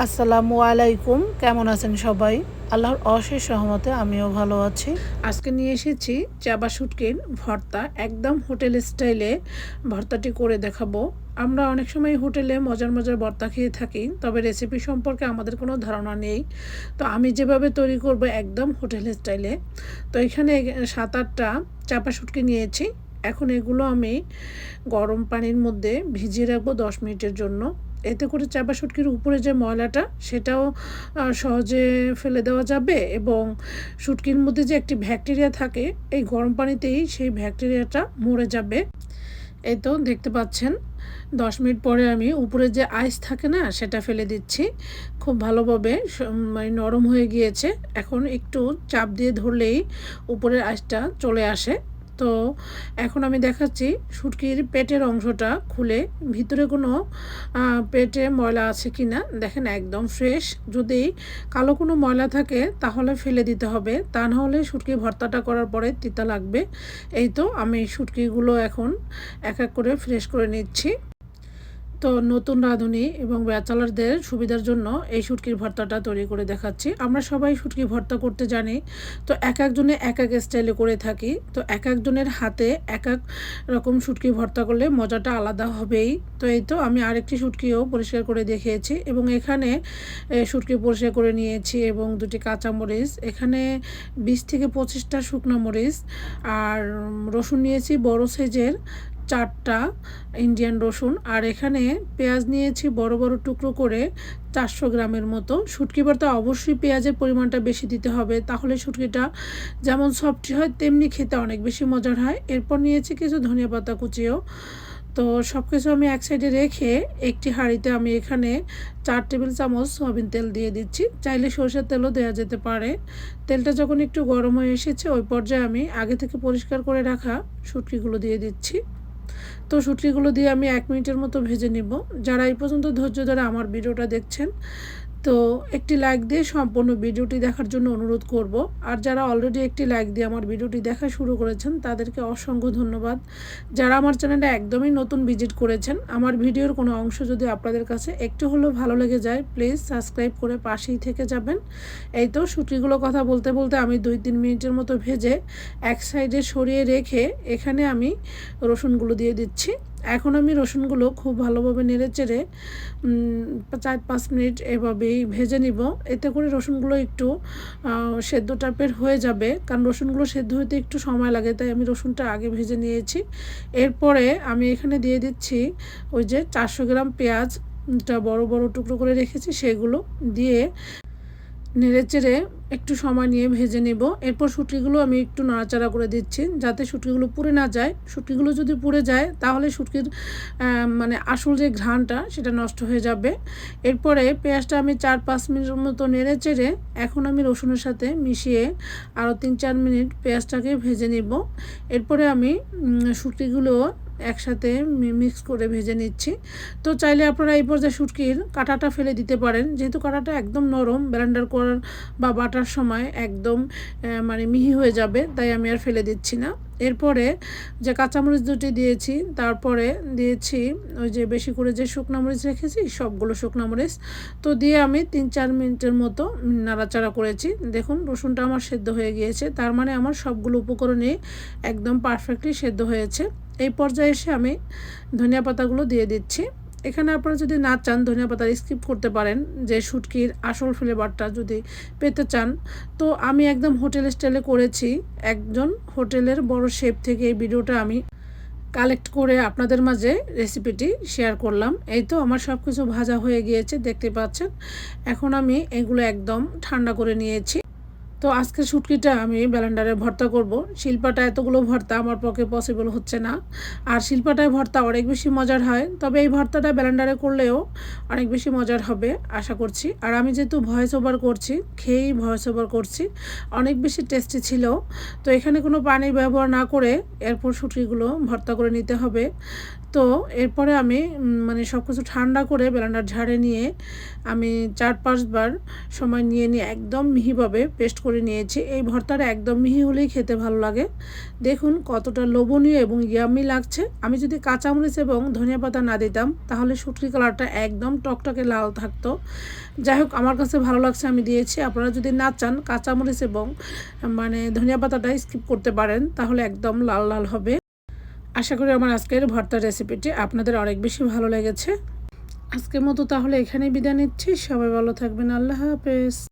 আসসালামু আলাইকুম, কেমন আছেন সবাই? আল্লাহর অশেষ সহমতে আমিও ভালো আছি। আজকে নিয়ে এসেছি চাবা শুটকির ভর্তা, একদম হোটেল স্টাইলে ভর্তাটি করে দেখাবো। আমরা অনেক সময় হোটেলে মজার মজার ভর্তা খেয়ে থাকি, তবে রেসিপি সম্পর্কে আমাদের কোনো ধারণা নেই। তো আমি যেভাবে তৈরি করব একদম হোটেল স্টাইলে। তো এখানে সাত আটটা চাপা শুটকি নিয়েছি। এখন এগুলো আমি গরম পানির মধ্যে ভিজিয়ে রাখব দশ মিনিটের জন্য। এতে করে চাপা শুটকির উপরে যে ময়লাটা, সেটাও সহজে ফেলে দেওয়া যাবে এবং শুটকির মধ্যে যে একটি ব্যাকটেরিয়া থাকে, এই গরম পানিতেই সেই ব্যাকটেরিয়াটা মরে যাবে। এই তো দেখতে পাচ্ছেন, দশ মিনিট পরে আমি উপরে যে আইস থাকে না, সেটা ফেলে দিচ্ছি। খুব ভালোভাবে মানে নরম হয়ে গিয়েছে। এখন একটু চাপ দিয়ে ধরলেই উপরের আইসটা চলে আসে। তো এখন আমি দেখাচ্ছি শুটকির পেটের অংশটা খুলে। ভিতরে কোনো পেটে ময়লা আছে কি না দেখেন একদম ফ্রেশ। যদি কালো কোনো ময়লা থাকে, তাহলে ফেলে দিতে হবে। তা না হলে শুটকি ভর্তাটা করার পরে তিতা লাগবে। এই তো আমি শুটকিগুলো এখন এক এক করে ফ্রেশ করে নিচ্ছি। তো নতুন রাঁধুনি এবং ব্যাচেলারদের সুবিধার জন্য এই শুটকির ভর্তাটা তৈরি করে দেখাচ্ছি। আমরা সবাই শুটকি ভর্তা করতে জানি, তো এক একজনে এক এক স্টাইলে করে থাকি। তো এক একজনের হাতে এক এক রকম শুটকি ভর্তা করলে মজাটা আলাদা হবেই। তো এই তো আমি আরেকটি শুটকিও পরিষ্কার করে দেখিয়েছি এবং এখানে শুটকি পরিষ্কার করে নিয়েছি এবং দুটি কাঁচামরিচ এখানে বিশ থেকে পঁচিশটা শুকনো মরিচ আর রসুন নিয়েছি বড় সাইজের। চারটা ইন্ডিয়ান রসুন, আর এখানে পেঁয়াজ নিয়েছি বড় বড় টুকরো করে চারশো গ্রামের মতো। শুটকি ভর্তা অবশ্যই পেঁয়াজের পরিমাণটা বেশি দিতে হবে, তাহলে শুটকিটা যেমন সফটি হয়, তেমনি খেতে অনেক বেশি মজার হয়। এরপর নিয়েছি কিছু ধনিয়া পাতা কুচিও। তো সব কিছু আমি এক সাইডে রেখে একটি হাঁড়িতে আমি এখানে চার টেবিল চামচ সয়াবিন তেল দিয়ে দিচ্ছি। চাইলে সরষের তেলও দেওয়া যেতে পারে। তেলটা যখন একটু গরম হয়ে এসেছে, ওই পর্যায়ে আমি আগে থেকে পরিষ্কার করে রাখা শুটকিগুলো দিয়ে দিচ্ছি। তো শুটকিগুলো দিয়ে আমি এক মিনিটের মতো ভেজে নিব। যারা এই পর্যন্ত ধৈর্য ধরে আমার ভিডিওটা দেখছেন তো একটি লাইক দিয়ে সম্পূর্ণ ভিডিওটি দেখার জন্য অনুরোধ করব। আর যারা অলরেডি একটি লাইক দিয়ে আমার ভিডিওটি দেখা শুরু করেছেন, তাদেরকে অসংখ্য ধন্যবাদ। যারা আমার চ্যানেলে একদমই নতুন ভিজিট করেছেন, আমার ভিডিওর কোনো অংশ যদি আপনাদের কাছে একটু হলেও ভালো লেগে যায় প্লিজ সাবস্ক্রাইব করে পাশেই থেকে যাবেন। এই তো শুটকিগুলো কথা বলতে বলতে আমি দুই তিন মিনিটের মতো ভেজে এক সাইডে সরিয়ে রেখে এখানে আমি রসুনগুলো দিয়ে দিচ্ছি। এখন আমি রসুনগুলো খুব ভালোভাবে নেড়ে চেড়ে চার পাঁচ মিনিট এভাবেই ভেজে নিব। এতে করে রসুনগুলো একটু সেদ্ধ টাইপের হয়ে যাবে। কারণ রসুনগুলো সেদ্ধ হতে একটু সময় লাগে, তাই আমি রসুনটা আগে ভেজে নিয়েছি। এরপরে আমি এখানে দিয়ে দিচ্ছি ওই যে চারশো গ্রাম পেঁয়াজটা বড় বড় টুকরো করে রেখেছি, সেগুলো দিয়ে নেড়ে চেড়ে একটু সময় নিয়ে ভেজে নেব। এরপর শুটকিগুলো আমি একটু নাড়াচাড়া করে দিচ্ছি যাতে শুটকিগুলো পুড়ে না যায়। শুটকিগুলো যদি পুড়ে যায়, তাহলে শুটকির মানে আসল যে ঘ্রাণটা, সেটা নষ্ট হয়ে যাবে। এরপরে পেঁয়াজটা আমি চার পাঁচ মিনিটের মতো নেড়ে চেড়ে এখন আমি রসুনের সাথে মিশিয়ে আরও তিন চার মিনিট পেঁয়াজটাকে ভেজে নেব। এরপরে আমি শুটকিগুলো একসাথে মিক্স করে ভেজে নিচ্ছি। তো চাইলে আপনারা এই পর্যায়ে শুটকির কাঁটাটা ফেলে দিতে পারেন। যেহেতু কাঁটাটা একদম নরম, ব্লেন্ডার করার বা বাটার সময় একদম মানে মিহি হয়ে যাবে, তাই আমি আর ফেলে দিচ্ছি না। এরপরে যে কাঁচামরিচ দুটি দিয়েছি, তারপরে দিয়েছি ওই যে বেশি করে যে শুকনো মরিচ রেখেছি, সবগুলো শুকনো মরিচ। তো দিয়ে আমি তিন চার মিনিটের মতো নাড়াচাড়া করেছি। দেখুন, রসুনটা আমার সেদ্ধ হয়ে গিয়েছে। তার মানে আমার সবগুলো উপকরণে একদম পারফেক্টলি সেদ্ধ হয়েছে। এই পর্যায়ে এসে আমি ধনিয়া পাতাগুলো দিয়ে দিচ্ছি। এখানে আপনারা যদি না চান ধনিয়া পাতা স্কিপ করতে পারেন, যে শুটকির আসল ফ্লেভারটা যদি পেতে চান। তো আমি একদম হোটেল স্টাইলে করেছি। একজন হোটেলের বড় শেপ থেকে এই ভিডিওটা আমি কালেক্ট করে আপনাদের মাঝে রেসিপিটি শেয়ার করলাম। এই তো আমার সব কিছু ভাজা হয়ে গিয়েছে, দেখতে পাচ্ছেন। এখন আমি এগুলো একদম ঠান্ডা করে নিয়েছি। তো আজকের শুটকিটা আমি ব্যালেন্ডারে ভর্তা করব। শিল্পাটা এতগুলো ভর্তা আমার পক্ষে পসিবল হচ্ছে না। আর শিল্পাটায় ভর্তা অনেক বেশি মজার হয়, তবে এই ভর্তাটা ব্যালেন্ডারে করলেও অনেক বেশি মজার হবে, আশা করছি। আর আমি যেহেতু ভয়েস ওভার করছি, খেয়েই ভয়েস ওভার করছি, অনেক বেশি টেস্টি ছিল। তো এখানে কোনো পানি ব্যবহার না করে এরপর শুটকিগুলো ভর্তা করে নিতে হবে। তো এরপরে আমি মানে সব কিছু ঠান্ডা করে ব্লেন্ডার ঝাড়ে নিয়ে আমি চার পাঁচবার সময় নিয়ে নিয়ে একদম মিহিভাবে পেস্ট করে নিয়েছি। এই ভর্তাটা একদম মিহি হলেই খেতে ভালো লাগে। দেখুন কতটা লোভনীয় এবং ইয়ামি লাগছে। আমি যদি কাঁচামরিচ এবং ধনিয়া পাতা না দিতাম, তাহলে শুটকি কালারটা একদম টকটকে লাল থাকতো। যাই হোক, আমার কাছে ভালো লাগছে, আমি দিয়েছি। আপনারা যদি না চান কাঁচামরিচ এবং মানে ধনিয়া পাতাটা স্কিপ করতে পারেন, তাহলে একদম লাল লাল হবে। আশা করি আমার আজকের ভর্তার রেসিপিটি আপনাদের অনেক বেশি ভালো লেগেছে। আজকের মতো তাহলে এখানেই বিদায় নিচ্ছি। সবাই ভালো থাকবেন। আল্লাহ হাফেজ।